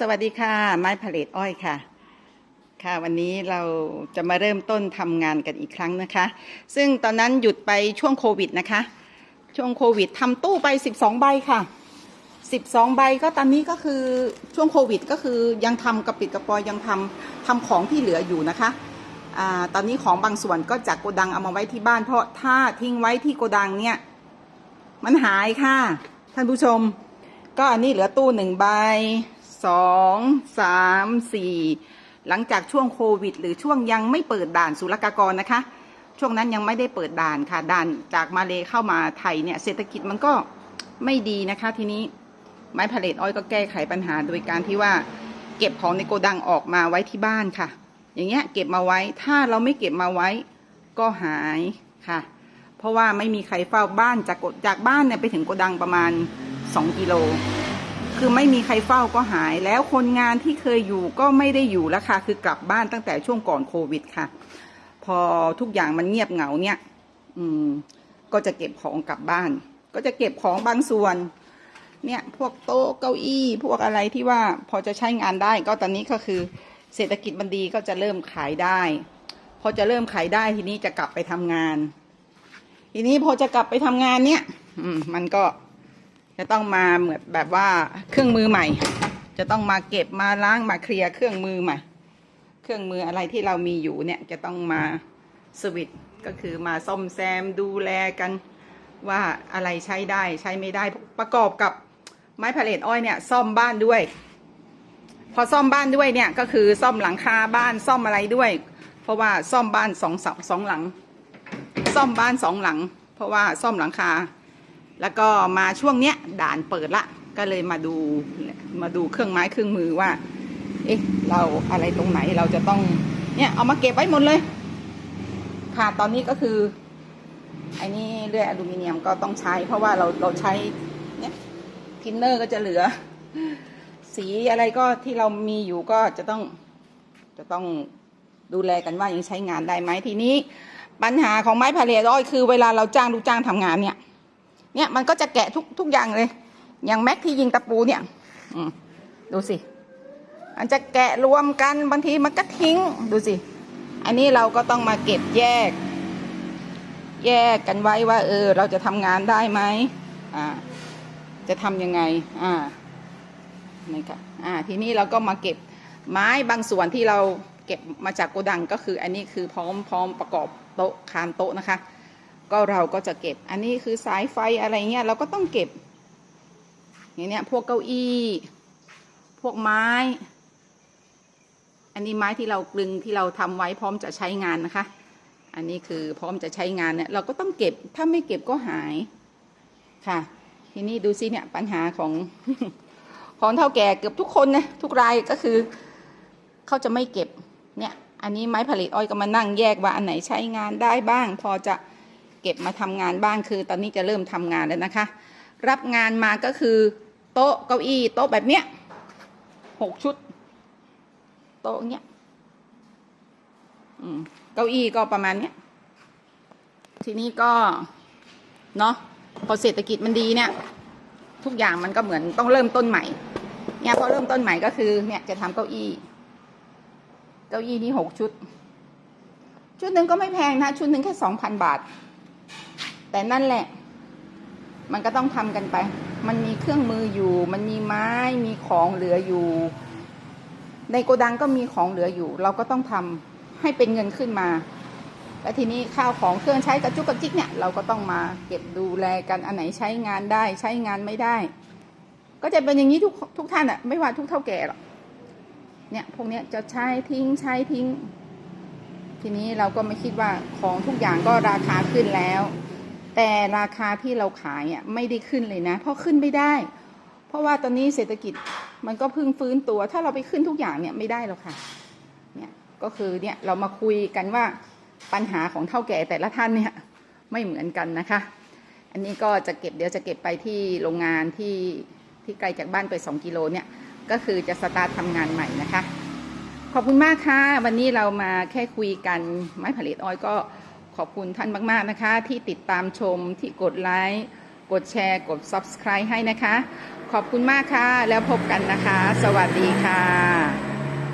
สวัสดีค่ะ ไม้ผลิตอ้อยค่ะ ค่ะ วันนี้เราจะมาเริ่มต้นทำงานกันอีกครั้งนะคะ ซึ่งตอนนั้นหยุดไปช่วงโควิดนะคะ ช่วงโควิดทำตู้ไป 12 ใบค่ะ 12 ใบก็ตอนนี้ก็คือช่วงโควิดก็คือยังทำกระปิดกระปอยยังทำทำของที่เหลืออยู่นะคะอ่าตอนนี้ของบางส่วนก็จากโกดังเอามาไว้ที่บ้าน เพราะถ้าทิ้งไว้ที่โกดังเนี่ยมันหายค่ะ ท่านผู้ชม ก็อันนี้เหลือตู้หนึ่งใบ สองสามสี่หลังจากช่วงโควิด หรือช่วงยังไม่เปิดด่านศุลกากรนะคะ ช่วงนั้นยังไม่ได้เปิดด่านค่ะด่านจากมาเลเข้ามาไทยเนี่ยเศรษฐกิจมันก็ไม่ดีนะคะทีนี้ไม้ผลิตอ้อยก็แก้ไขปัญหา โดยการที่ว่าเก็บของในโกดังออกมาไว้ที่บ้านค่ะ อย่างเงี้ยเก็บมาไว้ถ้าเราไม่เก็บมาไว้ก็หายค่ะ เพราะว่าไม่มีใครเฝ้าบ้านจากโกจากบ้านเนี่ยไปถึงโกดังประมาณ 2 กิโล คือไม่มีใครเฝ้าก็หาย แล้วคนงานที่เคยอยู่ก็ไม่ได้อยู่แล้วค่ะคือกลับบ้านตั้งแต่ช่วงก่อนโควิดค่ะ พอทุกอย่างมันเงียบเหงาเนี่ย อืม ก็จะเก็บของกลับบ้าน ก็จะเก็บของบางส่วน เนี่ย พวกโต๊ะเก้าอี้พวกอะไรที่ว่าพอจะใช้งานได้ก็ตอนนี้ก็คือเศรษฐกิจมันดีก็จะเริ่มขายได้ พอจะเริ่มขายได้ทีนี้จะกลับไปทำงาน ทีนี้พอจะกลับไปทำงานเนี่ย อืม มันก็ จะต้องมาเหมือนแบบว่าเครื่องมือใหม่ จะต้องมาเก็บมาล้างมาเคลียร์เครื่องมือใหม่ เครื่องมืออะไรที่เรามีอยู่เนี่ยจะต้องมาสวิตช์ก็คือมาซ่อมแซมดูแลกันว่าอะไรใช้ได้ใช้ไม่ได้ประกอบกับไม้พาเลตอ้อยเนี่ยซ่อมบ้านด้วย พอซ่อมบ้านด้วยเนี่ยก็คือซ่อมหลังคาบ้านซ่อมอะไรด้วย เพราะว่าซ่อมบ้านสองสองสองหลัง ซ่อมบ้านสองหลัง เพราะว่าซ่อมหลังคา แล้วก็มาช่วงเนี้ยด่านเปิดละ ก็เลยมาดูมาดูเครื่องไม้เครื่องมือว่า เอ๊ะเราอะไรตรงไหนเราจะต้องเนี่ยเอามาเก็บไว้หมดเลย ค่ะตอนนี้ก็คือไอ้นี่เลื่อยอลูมิเนียมก็ต้องใช้ เพราะว่าเราเราใช้เนี่ยทินเนอร์ก็จะเหลือ สีอะไรก็ที่เรามีอยู่ก็จะต้องจะต้องดูแลกันว่ายังใช้งานได้ไหมทีนี้ ปัญหาของไม้พาเลตอ้อยคือเวลาเราจ้างลูกจ้างทำงานเนี่ย เนี่ยมันก็จะแกะทุกทุกอย่างเลย อย่างแม็กที่ยิงตะปูเนี่ยดูสิ มันจะแกะรวมกันบางทีมันก็ทิ้งดูสิ อันนี้เราก็ต้องมาเก็บแยก แยกกันไว้ว่า เออ เราจะทำงานได้ไหมอ่า จะทำยังไง อ่านี่ค่ะอ่า ทีนี้เราก็มาเก็บไม้บางส่วนที่เราเก็บมาจากโกดังก็คืออันนี้คือพร้อมพร้อมประกอบโต๊ะคานโต๊ะนะคะ ก็เราก็จะเก็บ อันนี้คือสายไฟอะไรเงี้ยเราก็ต้องเก็บ อย่างเนี้ยพวกเก้าอี้ พวกไม้ อันนี้ไม้ที่เรากลึงที่เราทำไว้พร้อมจะใช้งานนะคะ อันนี้คือพร้อมจะใช้งานเนี่ยเราก็ต้องเก็บ ถ้าไม่เก็บก็หายค่ะ ทีนี้ดูสิเนี่ยปัญหาของของเท่าแก่เกือบทุกคนนะทุกรายก็คือเขาจะไม่เก็บเนี่ย อันนี้ไม้ผลิตอ้อยก็มานั่งแยกว่าอันไหนใช้งานได้บ้าง พอจะ เก็บมาทำงานบ้างคือ ตอนนี้จะเริ่มทำงานแล้วนะคะ รับงานมาก็คือ โต๊ะเก้าอี้โต๊ะแบบเนี้ยหกชุด โต๊ะเนี้ยเก้าอี้ก็ประมาณเนี้ยทีนี้ก็เนาะพอเศรษฐกิจมันดีเนี่ย ทุกอย่างมันก็เหมือนต้องเริ่มต้นใหม่ เนี่ยพอเริ่มต้นใหม่ก็คือ เนี่ยจะทำเก้าอี้ เก้าอี้นี่หกชุด ชุดหนึ่งก็ไม่แพงนะ ชุดหนึ่งแค่สองพันบาท แต่นั่นแหละ มันก็ต้องทำกันไป มันมีเครื่องมืออยู่ มันมีไม้มีของเหลืออยู่ ในโกดังก็มีของเหลืออยู่ เราก็ต้องทำให้เป็นเงินขึ้นมาแล้วทีนี้ข้าวของเครื่องใช้กระจุกกระจิกเนี่ยเราก็ต้องมาเก็บดูแลกันอันไหนใช้งานได้ ใช้งานไม่ได้ ก็จะเป็นอย่างนี้ทุกทุกท่านอะไม่ว่าทุกเท่าแก่หรอกเนี่ยพวกเนี้ยจะใช้ทิ้งใช้ทิ้ง ทีนี้เราก็ไม่คิดว่าของทุกอย่างก็ราคาขึ้นแล้ว แต่ราคาที่เราขายอะไม่ได้ขึ้นเลยนะ เพราะขึ้นไม่ได้ เพราะว่าตอนนี้เศรษฐกิจมันก็เพึ่งฟื้นตัว ถ้าเราไปขึ้นทุกอย่างเนี่ยไม่ได้หรอกค่ะ เนี่ยก็คือเนี่ยเรามาคุยกันว่าปัญหาของเท่าแก่แต่ละท่านเนี่ยไม่เหมือนกันนะคะ อันนี้ก็จะเก็บเดี๋ยวจะเก็บไปที่โรงงานที่ที่ไกลจากบ้านไป 2 กิโลเนี่ยก็คือจะสตาร์ททำงานใหม่นะคะ ขอบคุณมากค่ะ วันนี้เรามาแค่คุยกันไม้ผลิตอ้อยก็ ขอบคุณท่านมาก ๆ นะคะ ที่ติดตามชมที่กดไลค์กดแชร์กด subscribe ให้นะคะ ขอบคุณมากค่ะ แล้วพบกันนะคะ สวัสดีค่ะ